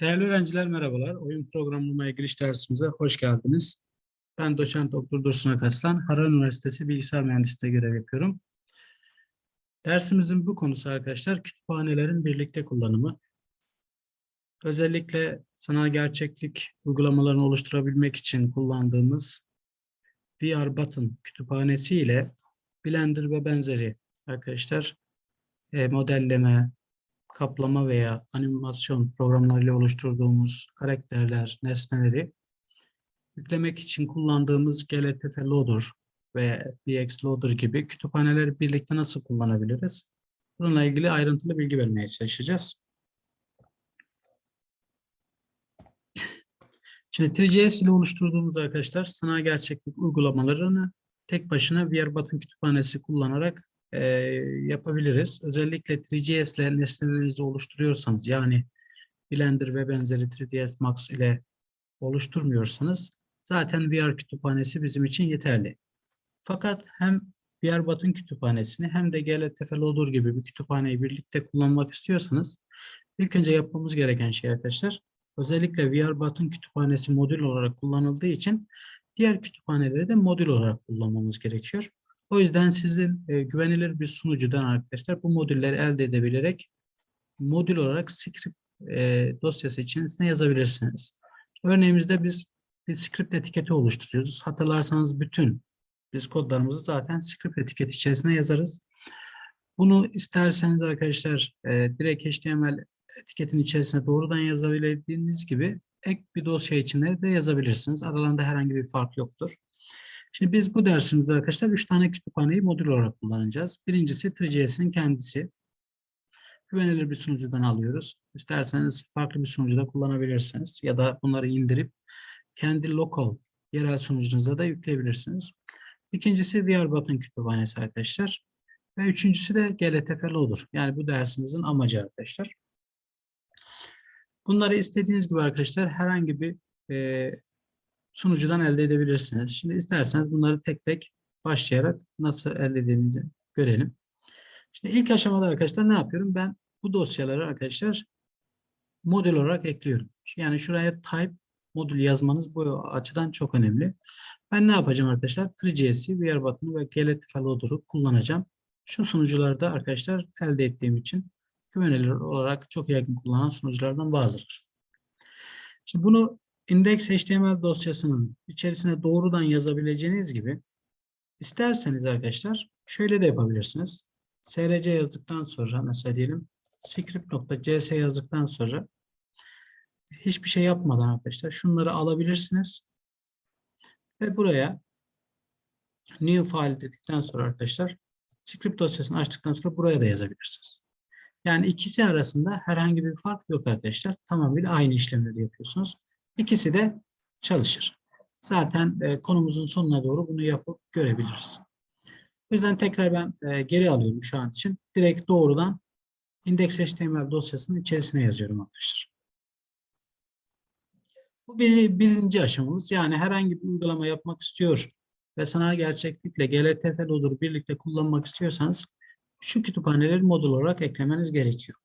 Değerli öğrenciler merhabalar. Oyun programlamaya giriş dersimize hoş geldiniz. Ben doçent doktor Dursun Akaslan, Harran Üniversitesi Bilgisayar Mühendisliği'de görev yapıyorum. Dersimizin bu konusu arkadaşlar kütüphanelerin birlikte kullanımı. Özellikle sanal gerçeklik uygulamalarını oluşturabilmek için kullandığımız VR Button kütüphanesi ile Blender ve benzeri arkadaşlar e, modelleme, kaplama veya animasyon programlarıyla oluşturduğumuz karakterler, nesneleri yüklemek için kullandığımız GLTF Loader ve FBX Loader gibi kütüphaneleri birlikte nasıl kullanabiliriz? Bununla ilgili ayrıntılı bilgi vermeye çalışacağız. Şimdi 3GS ile oluşturduğumuz arkadaşlar sanal gerçeklik uygulamalarını tek başına VR Button kütüphanesi kullanarak e, yapabiliriz. Özellikle 3GS ile nesnelerinizi oluşturuyorsanız yani Blender ve benzeri 3ds Max ile oluşturmuyorsanız zaten VR kütüphanesi bizim için yeterli. Fakat hem VR Button kütüphanesini hem de GLTF Loader gibi bir kütüphaneyi birlikte kullanmak istiyorsanız ilk önce yapmamız gereken şey arkadaşlar özellikle VR Button kütüphanesi modül olarak kullanıldığı için diğer kütüphaneleri de modül olarak kullanmamız gerekiyor. O yüzden sizin e, güvenilir bir sunucudan arkadaşlar bu modülleri elde edebilerek modül olarak script e, dosyası içerisine yazabilirsiniz. Örneğimizde biz bir script etiketi oluşturuyoruz. Hatırlarsanız bütün biz kodlarımızı zaten script etiketi içerisine yazarız. Bunu isterseniz arkadaşlar e, direkt HTML etiketin içerisine doğrudan yazabildiğiniz gibi ek bir dosya içinde de yazabilirsiniz. Aralarında herhangi bir fark yoktur. Şimdi biz bu dersimizde arkadaşlar üç tane kütüphaneyi modül olarak kullanacağız. Birincisi 3GS'in kendisi. Güvenilir bir sunucudan alıyoruz. İsterseniz farklı bir sunucuda kullanabilirsiniz. Ya da bunları indirip kendi lokal yerel sunucunuza da yükleyebilirsiniz. İkincisi VR Button kütüphanesi arkadaşlar. Ve üçüncüsü de GLTF Loader. Yani bu dersimizin amacı arkadaşlar. Bunları istediğiniz gibi arkadaşlar herhangi bir e, sunucudan elde edebilirsiniz. Şimdi isterseniz bunları tek tek başlayarak nasıl elde edildiğini görelim. Şimdi ilk aşamada arkadaşlar ne yapıyorum? Ben bu dosyaları arkadaşlar modül olarak ekliyorum. Yani şuraya type modül yazmanız bu açıdan çok önemli. Ben ne yapacağım arkadaşlar? 3GS'i, VR Button'u ve GLTF Loader'ı kullanacağım. Şu sunucularda arkadaşlar elde ettiğim için güvenilir olarak çok yaygın kullanan sunuculardan bazıları. Şimdi bunu index.html dosyasının içerisine doğrudan yazabileceğiniz gibi isterseniz arkadaşlar şöyle de yapabilirsiniz. src yazdıktan sonra mesela diyelim script.cs yazdıktan sonra hiçbir şey yapmadan arkadaşlar şunları alabilirsiniz ve buraya new file dedikten sonra arkadaşlar script dosyasını açtıktan sonra buraya da yazabilirsiniz. Yani ikisi arasında herhangi bir fark yok arkadaşlar. Tamamıyla aynı işlemleri yapıyorsunuz. İkisi de çalışır. Zaten e, konumuzun sonuna doğru bunu yapıp görebiliriz. O yüzden tekrar ben e, geri alıyorum şu an için. Direkt doğrudan index.html dosyasının içerisine yazıyorum arkadaşlar. Bu bir, birinci aşamamız. Yani herhangi bir uygulama yapmak istiyor ve sanal gerçeklikle GLTF Loader'ı birlikte kullanmak istiyorsanız şu kütüphaneleri modül olarak eklemeniz gerekiyor.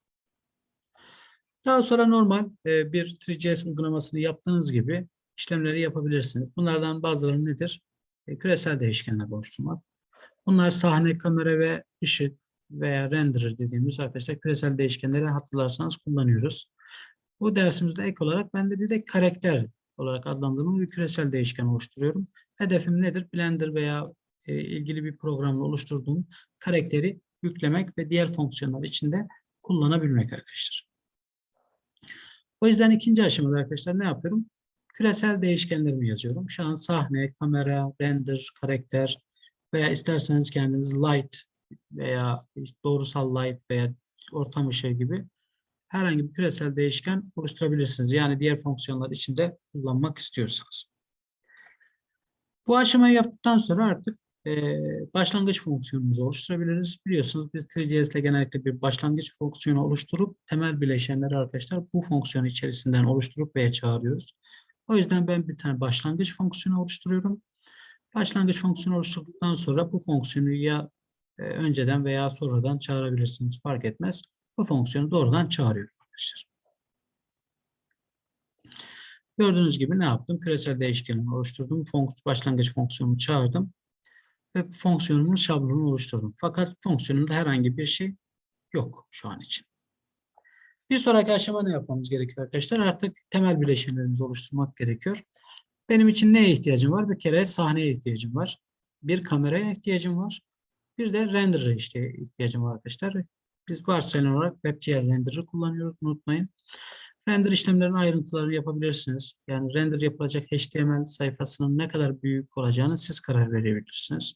Daha sonra normal e, bir 3GS uygulamasını yaptığınız gibi işlemleri yapabilirsiniz. Bunlardan bazıları nedir? E, küresel değişkenler oluşturmak. Bunlar sahne, kamera ve ışık veya renderer dediğimiz arkadaşlar küresel değişkenleri hatırlarsanız kullanıyoruz. Bu dersimizde ek olarak ben de bir de karakter olarak adlandırdığım bir küresel değişken oluşturuyorum. Hedefim nedir? Blender veya e, ilgili bir programla oluşturduğum karakteri yüklemek ve diğer fonksiyonlar içinde kullanabilmek arkadaşlar. O yüzden ikinci aşamada arkadaşlar ne yapıyorum? Küresel değişkenlerimi yazıyorum. Şu an sahne, kamera, render, karakter veya isterseniz kendiniz light veya doğrusal light veya ortam ışığı gibi herhangi bir küresel değişken oluşturabilirsiniz. Yani diğer fonksiyonlar içinde kullanmak istiyorsanız. Bu aşamayı yaptıktan sonra artık e, başlangıç fonksiyonumuzu oluşturabiliriz. Biliyorsunuz biz 3GS ile genellikle bir başlangıç fonksiyonu oluşturup temel bileşenleri arkadaşlar bu fonksiyon içerisinden oluşturup veya çağırıyoruz. O yüzden ben bir tane başlangıç fonksiyonu oluşturuyorum. Başlangıç fonksiyonu oluşturduktan sonra bu fonksiyonu ya e, önceden veya sonradan çağırabilirsiniz fark etmez. Bu fonksiyonu doğrudan çağırıyorum arkadaşlar. Gördüğünüz gibi ne yaptım? Küresel değişkenimi oluşturdum. Fonks başlangıç fonksiyonumu çağırdım. Ve fonksiyonumun şablonunu oluşturdum. Fakat fonksiyonumda herhangi bir şey yok şu an için. Bir sonraki aşama ne yapmamız gerekiyor arkadaşlar? Artık temel bileşenlerimizi oluşturmak gerekiyor. Benim için neye ihtiyacım var? Bir kere sahneye ihtiyacım var. Bir kameraya ihtiyacım var. Bir de render'a işte ihtiyacım var arkadaşlar. Biz varsayılan olarak WebGL render'ı kullanıyoruz unutmayın. Render işlemlerinin ayrıntılarını yapabilirsiniz. Yani render yapılacak HTML sayfasının ne kadar büyük olacağını siz karar verebilirsiniz.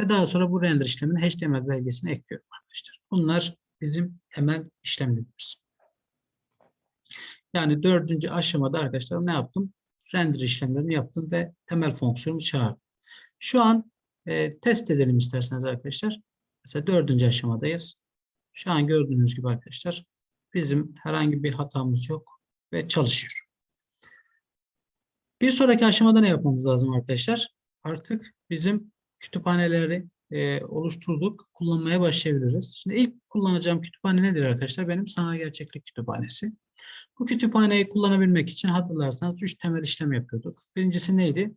Ve daha sonra bu render işlemini HTML belgesine ekliyorum arkadaşlar. Bunlar bizim temel işlemlerimiz. Yani dördüncü aşamada arkadaşlar ne yaptım? Render işlemlerini yaptım ve temel fonksiyonumu çağırdım. Şu an e, test edelim isterseniz arkadaşlar. Mesela dördüncü aşamadayız. Şu an gördüğünüz gibi arkadaşlar bizim herhangi bir hatamız yok ve çalışıyor. Bir sonraki aşamada ne yapmamız lazım arkadaşlar? Artık bizim kütüphaneleri e, oluşturduk. Kullanmaya başlayabiliriz. Şimdi ilk kullanacağım kütüphane nedir arkadaşlar? Benim sanal gerçeklik kütüphanesi. Bu kütüphaneyi kullanabilmek için hatırlarsanız üç temel işlem yapıyorduk. Birincisi neydi?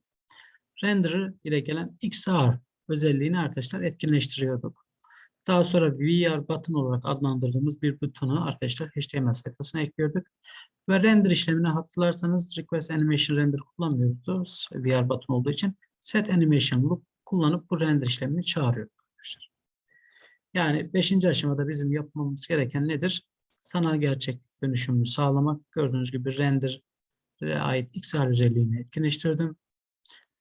Renderer ile gelen XR özelliğini arkadaşlar etkinleştiriyorduk. Daha sonra VR button olarak adlandırdığımız bir butonu arkadaşlar HTML sayfasına ekliyorduk. Ve render işlemini hatırlarsanız request animation render kullanmıyoruz VR button olduğu için set animation loop kullanıp bu render işlemini çağırıyorduk arkadaşlar. Yani beşinci aşamada bizim yapmamız gereken nedir? Sanal gerçek dönüşümünü sağlamak. Gördüğünüz gibi render'e ait XR özelliğini etkinleştirdim.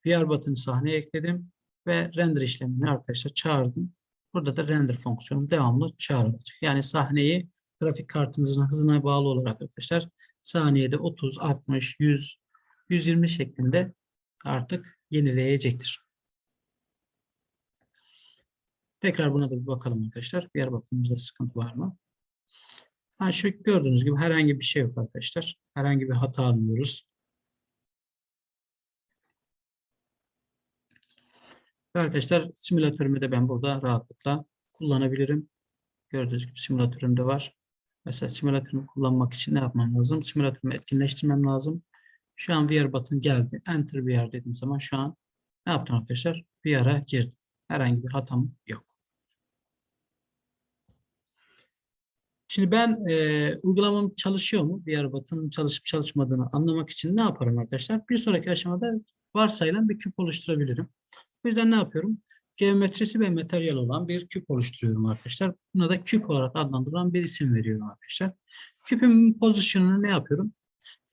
VR button'ı sahneye ekledim ve render işlemini arkadaşlar çağırdım. Burada da render fonksiyonu devamlı çağrılacak. Yani sahneyi grafik kartınızın hızına bağlı olarak arkadaşlar saniyede 30, 60, 100, 120 şeklinde artık yenileyecektir. Tekrar buna da bir bakalım arkadaşlar. VR button'ımızda sıkıntı var mı? Ha, şu gördüğünüz gibi herhangi bir şey yok arkadaşlar. Herhangi bir hata almıyoruz. Ve arkadaşlar simülatörümü de ben burada rahatlıkla kullanabilirim. Gördüğünüz gibi simülatörüm de var. Mesela simülatörümü kullanmak için ne yapmam lazım? Simülatörümü etkinleştirmem lazım. Şu an VR button geldi. Enter VR dediğim zaman şu an ne yaptım arkadaşlar? VR'a girdim. Herhangi bir hatam yok. Şimdi ben e, uygulamam çalışıyor mu? VR button çalışıp çalışmadığını anlamak için ne yaparım arkadaşlar? Bir sonraki aşamada varsayılan bir küp oluşturabilirim. O yüzden ne yapıyorum? Geometrisi ve materyal olan bir küp oluşturuyorum arkadaşlar. Buna da küp olarak adlandırılan bir isim veriyorum arkadaşlar. Küpün pozisyonunu ne yapıyorum?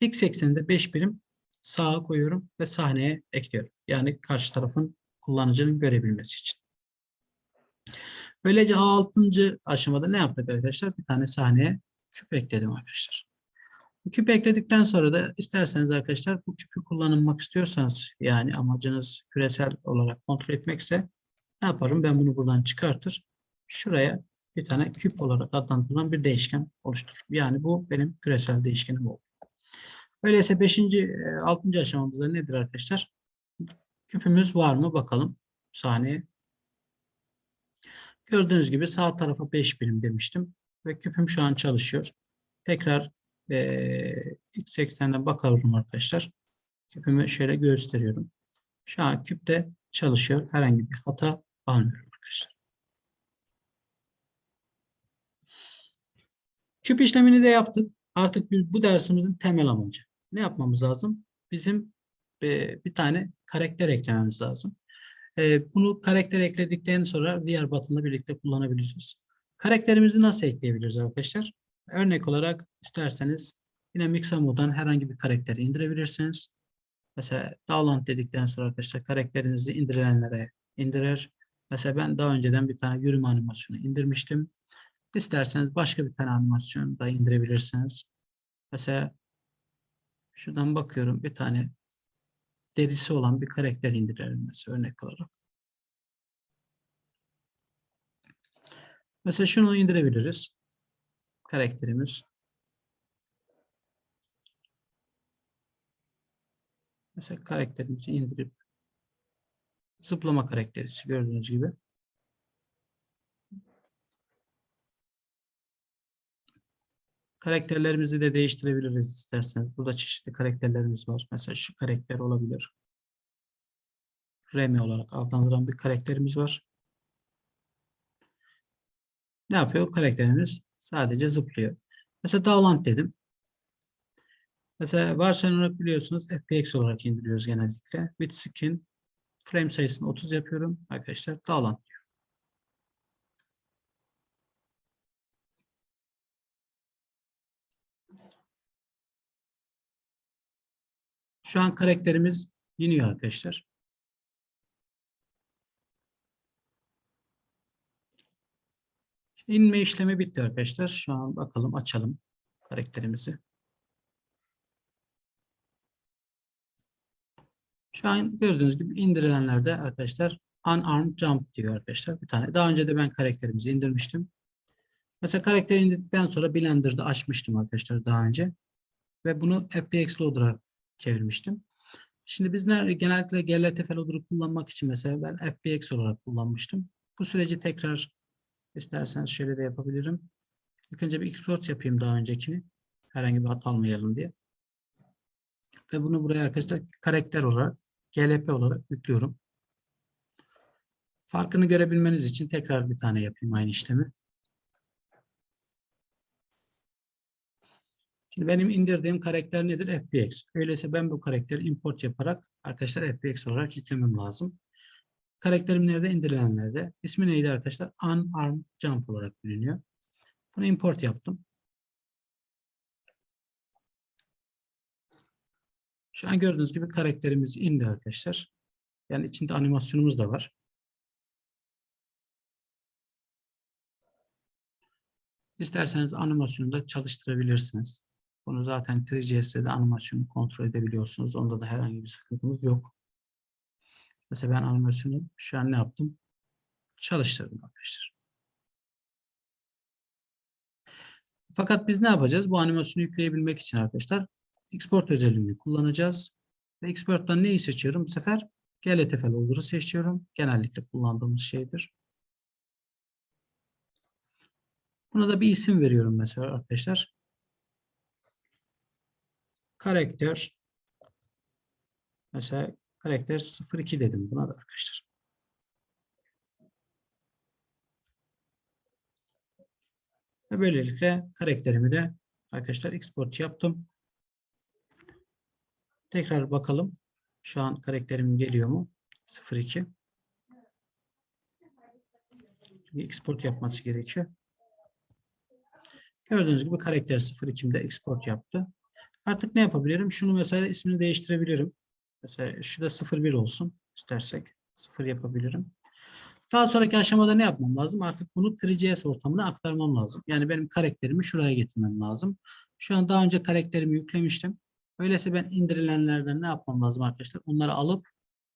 X ekseninde 5 birim sağa koyuyorum ve sahneye ekliyorum. Yani karşı tarafın kullanıcının görebilmesi için. Böylece A6. aşamada ne yaptık arkadaşlar? Bir tane sahneye küp ekledim arkadaşlar. Bu küpü ekledikten sonra da isterseniz arkadaşlar bu küpü kullanılmak istiyorsanız yani amacınız küresel olarak kontrol etmekse ne yaparım? Ben bunu buradan çıkartır. Şuraya bir tane küp olarak adlandırılan bir değişken oluştururum. Yani bu benim küresel değişkenim oldu. Öyleyse 5. 6. aşamamızda nedir arkadaşlar? Küpümüz var mı bakalım sahneye. Gördüğünüz gibi sağ tarafa 5 birim demiştim ve küpüm şu an çalışıyor. Tekrar e, x bakalım arkadaşlar. Küpümü şöyle gösteriyorum. Şu an küpte çalışıyor. Herhangi bir hata almıyorum arkadaşlar. Küp işlemini de yaptık. Artık bu dersimizin temel amacı. Ne yapmamız lazım? Bizim bir tane karakter eklememiz lazım. Bunu karakter ekledikten sonra VR button'la birlikte kullanabiliriz. Karakterimizi nasıl ekleyebiliriz arkadaşlar? Örnek olarak isterseniz yine Mixamo'dan herhangi bir karakteri indirebilirsiniz. Mesela download dedikten sonra arkadaşlar karakterinizi indirilenlere indirir. Mesela ben daha önceden bir tane yürüme animasyonu indirmiştim. İsterseniz başka bir tane animasyon da indirebilirsiniz. Mesela şuradan bakıyorum bir tane derisi olan bir karakter indirelim mesela örnek olarak. Mesela şunu indirebiliriz. Karakterimiz. Mesela karakterimizi indirip zıplama karakterisi gördüğünüz gibi. Karakterlerimizi de değiştirebiliriz isterseniz. Burada çeşitli karakterlerimiz var. Mesela şu karakter olabilir. Remy olarak adlandırılan bir karakterimiz var. Ne yapıyor? Karakterimiz sadece zıplıyor. Mesela Dowland dedim. Mesela varsayılan olarak biliyorsunuz FPX olarak indiriyoruz genellikle. With skin frame sayısını 30 yapıyorum. Arkadaşlar Dowland diyor. Şu an karakterimiz iniyor arkadaşlar. İnme işlemi bitti arkadaşlar. Şu an bakalım açalım karakterimizi. Şu an gördüğünüz gibi indirilenlerde arkadaşlar unarmed jump diyor arkadaşlar bir tane. Daha önce de ben karakterimizi indirmiştim. Mesela karakteri indirdikten sonra Blender'da açmıştım arkadaşlar daha önce. Ve bunu FBX Loader'a çevirmiştim. Şimdi biz nerede, genellikle GLTF Loader'ı kullanmak için mesela ben FBX olarak kullanmıştım. Bu süreci tekrar isterseniz şöyle de yapabilirim. İlk önce bir export yapayım daha öncekini. Herhangi bir hata almayalım diye. Ve bunu buraya arkadaşlar karakter olarak GLP olarak yüklüyorum. Farkını görebilmeniz için tekrar bir tane yapayım aynı işlemi. Şimdi benim indirdiğim karakter nedir? FBX. Öyleyse ben bu karakteri import yaparak arkadaşlar FBX olarak yüklemem lazım. Karakterim nerede? İndirilenlerde. İsmi neydi arkadaşlar? Unarmed Jump olarak biliniyor. Bunu import yaptım. Şu an gördüğünüz gibi karakterimiz indi arkadaşlar. Yani içinde animasyonumuz da var. İsterseniz animasyonu da çalıştırabilirsiniz. Bunu zaten 3GS'de de animasyonu kontrol edebiliyorsunuz. Onda da herhangi bir sıkıntımız yok. Mesela ben animasyonu şu an ne yaptım? Çalıştırdım arkadaşlar. Fakat biz ne yapacağız? Bu animasyonu yükleyebilmek için arkadaşlar export özelliğini kullanacağız. Ve export'tan neyi seçiyorum? Bu sefer GLTFL oluru seçiyorum. Genellikle kullandığımız şeydir. Buna da bir isim veriyorum mesela arkadaşlar. Karakter mesela karakter 02 dedim buna da arkadaşlar. Ve böylelikle karakterimi de arkadaşlar export yaptım. Tekrar bakalım. Şu an karakterim geliyor mu? 02. Bir export yapması gerekiyor. Gördüğünüz gibi karakter 02'de export yaptı. Artık ne yapabilirim? Şunu mesela ismini değiştirebilirim. Mesela şu da 01 olsun istersek. 0 yapabilirim. Daha sonraki aşamada ne yapmam lazım? Artık bunu 3GS ortamına aktarmam lazım. Yani benim karakterimi şuraya getirmem lazım. Şu an daha önce karakterimi yüklemiştim. Öyleyse ben indirilenlerden ne yapmam lazım arkadaşlar? Onları alıp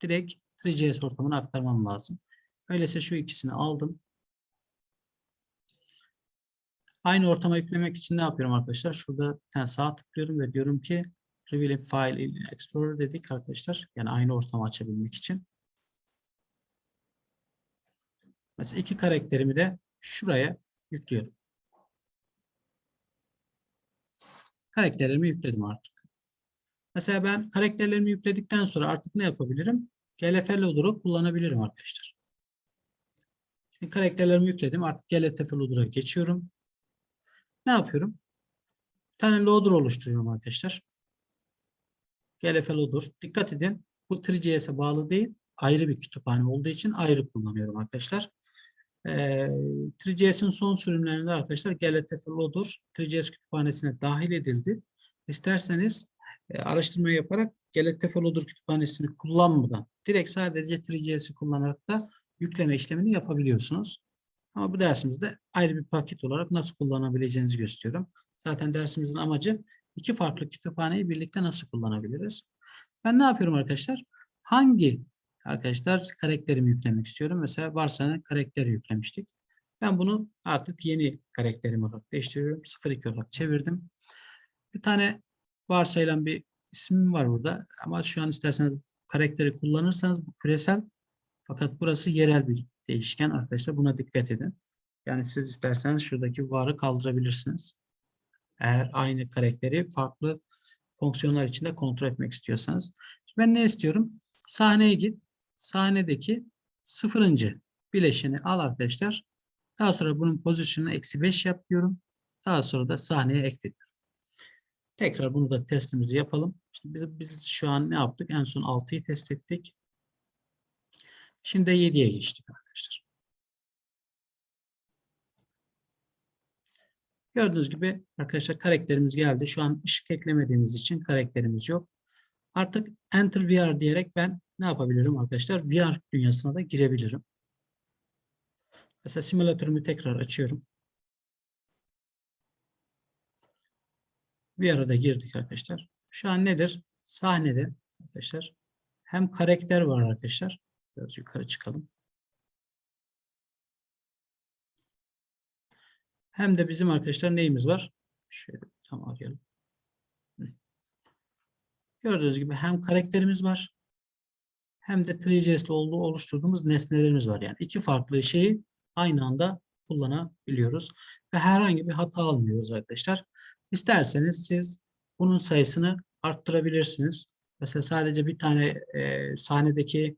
direkt 3GS ortamına aktarmam lazım. Öyleyse şu ikisini aldım. Aynı ortama yüklemek için ne yapıyorum arkadaşlar? Şurada bir tane sağ tıklıyorum ve diyorum ki Reveal File in Explorer dedik arkadaşlar. Yani aynı ortamı açabilmek için. Mesela iki karakterimi de şuraya yüklüyorum. Karakterlerimi yükledim artık. Mesela ben karakterlerimi yükledikten sonra artık ne yapabilirim? GLF Loader'ı kullanabilirim arkadaşlar. Şimdi karakterlerimi yükledim. Artık GLF Loader'a geçiyorum. Ne yapıyorum? Bir tane loader oluşturuyorum arkadaşlar. GLF Loader. Dikkat edin. Bu 3GS'e bağlı değil. Ayrı bir kütüphane olduğu için ayrı kullanıyorum arkadaşlar. Ee, 3GS'in son sürümlerinde arkadaşlar GLTF Loader 3GS kütüphanesine dahil edildi. İsterseniz e, araştırma yaparak GLTF Loader kütüphanesini kullanmadan direkt sadece 3GS'i kullanarak da yükleme işlemini yapabiliyorsunuz. Ama bu dersimizde ayrı bir paket olarak nasıl kullanabileceğinizi gösteriyorum. Zaten dersimizin amacı iki farklı kütüphaneyi birlikte nasıl kullanabiliriz? Ben ne yapıyorum arkadaşlar? Hangi arkadaşlar karakterimi yüklemek istiyorum? Mesela varsa karakteri yüklemiştik. Ben bunu artık yeni karakterim olarak değiştiriyorum. 02 olarak çevirdim. Bir tane varsayılan bir ismim var burada. Ama şu an isterseniz karakteri kullanırsanız bu küresel fakat burası yerel bir değişken arkadaşlar. Buna dikkat edin. Yani siz isterseniz şuradaki varı kaldırabilirsiniz. Eğer aynı karakteri farklı fonksiyonlar içinde kontrol etmek istiyorsanız. Şimdi ben ne istiyorum? Sahneye git. Sahnedeki sıfırıncı bileşeni al arkadaşlar. Daha sonra bunun pozisyonunu eksi 5 yap diyorum. Daha sonra da sahneye ekledim. Tekrar bunu da testimizi yapalım. Şimdi biz, biz şu an ne yaptık? En son 6'yı test ettik. Şimdi de 7'ye geçtik arkadaşlar. Gördüğünüz gibi arkadaşlar karakterimiz geldi. Şu an ışık eklemediğimiz için karakterimiz yok. Artık Enter VR diyerek ben ne yapabilirim arkadaşlar? VR dünyasına da girebilirim. Mesela simülatörümü tekrar açıyorum. VR'a da girdik arkadaşlar. Şu an nedir? Sahnede arkadaşlar hem karakter var arkadaşlar. Biraz yukarı çıkalım. Hem de bizim arkadaşlar neyimiz var? Şöyle tam arayalım. Gördüğünüz gibi hem karakterimiz var hem de 3JS'le olduğu oluşturduğumuz nesnelerimiz var. Yani iki farklı şeyi aynı anda kullanabiliyoruz. Ve herhangi bir hata almıyoruz arkadaşlar. İsterseniz siz bunun sayısını arttırabilirsiniz. Mesela sadece bir tane e, sahnedeki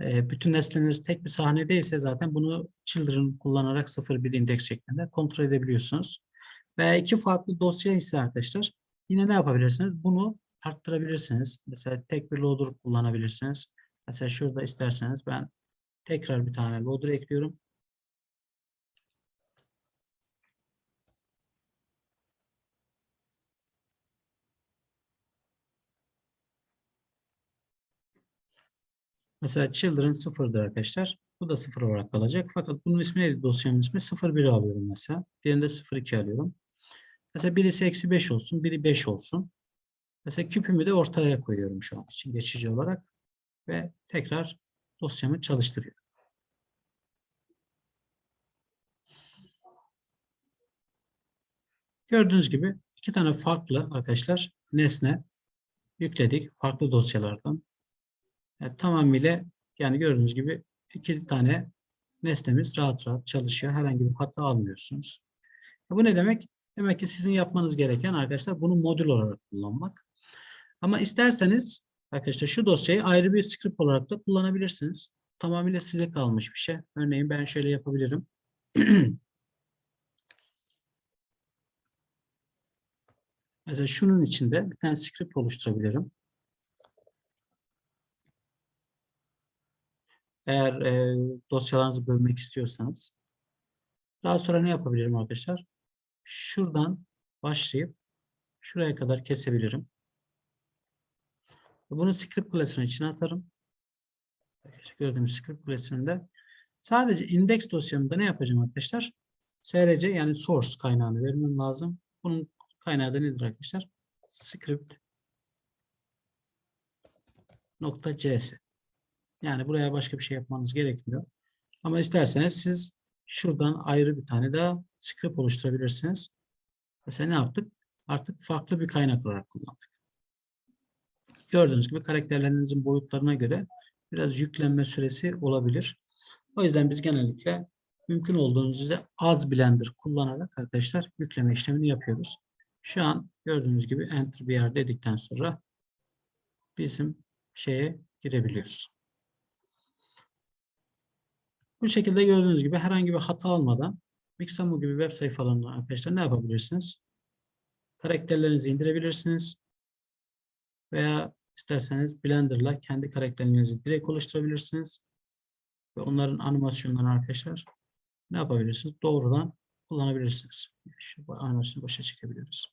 e, bütün nesneniz tek bir sahnedeyse zaten bunu children kullanarak 0-1 indeks şeklinde kontrol edebiliyorsunuz. Veya iki farklı dosya ise arkadaşlar yine ne yapabilirsiniz? Bunu arttırabilirsiniz. Mesela tek bir loader kullanabilirsiniz. Mesela şurada isterseniz ben tekrar bir tane loader ekliyorum. Mesela children sıfırdır arkadaşlar. Bu da sıfır olarak kalacak. Fakat bunun ismi neydi? Dosyanın ismi 01 alıyorum mesela. Diğerinde 02 alıyorum. Mesela birisi eksi 5 olsun, biri 5 olsun. Mesela küpümü de ortaya koyuyorum şu an için geçici olarak. Ve tekrar dosyamı çalıştırıyorum. Gördüğünüz gibi iki tane farklı arkadaşlar nesne yükledik farklı dosyalardan. Yani tamamıyla yani gördüğünüz gibi iki tane nesnemiz rahat rahat çalışıyor. Herhangi bir hata almıyorsunuz. Bu ne demek? Demek ki sizin yapmanız gereken arkadaşlar bunu modül olarak kullanmak. Ama isterseniz arkadaşlar şu dosyayı ayrı bir script olarak da kullanabilirsiniz. Tamamıyla size kalmış bir şey. Örneğin ben şöyle yapabilirim. Mesela şunun içinde bir tane script oluşturabilirim. Eğer e, dosyalarınızı bölmek istiyorsanız. Daha sonra ne yapabilirim arkadaşlar? Şuradan başlayıp şuraya kadar kesebilirim. Bunu script klasörünün içine atarım. Gördüğümüz script klasöründe sadece index dosyamda ne yapacağım arkadaşlar? SRC yani source kaynağını vermem lazım. Bunun kaynağı da nedir arkadaşlar? Script nokta cs. Yani buraya başka bir şey yapmanız gerekmiyor. Ama isterseniz siz şuradan ayrı bir tane daha script oluşturabilirsiniz. Mesela ne yaptık? Artık farklı bir kaynak olarak kullandık. Gördüğünüz gibi karakterlerinizin boyutlarına göre biraz yüklenme süresi olabilir. O yüzden biz genellikle mümkün olduğunuzda az Blender kullanarak arkadaşlar yükleme işlemini yapıyoruz. Şu an gördüğünüz gibi Enter VR dedikten sonra bizim şeye girebiliyoruz. Bu şekilde gördüğünüz gibi herhangi bir hata almadan Mixamo gibi web sayfalarından arkadaşlar ne yapabilirsiniz? Karakterlerinizi indirebilirsiniz. Veya isterseniz Blender'la kendi karakterlerinizi direkt oluşturabilirsiniz. Ve onların animasyonlarını arkadaşlar ne yapabilirsiniz? Doğrudan kullanabilirsiniz. Şu animasyonu başa çekebiliyoruz.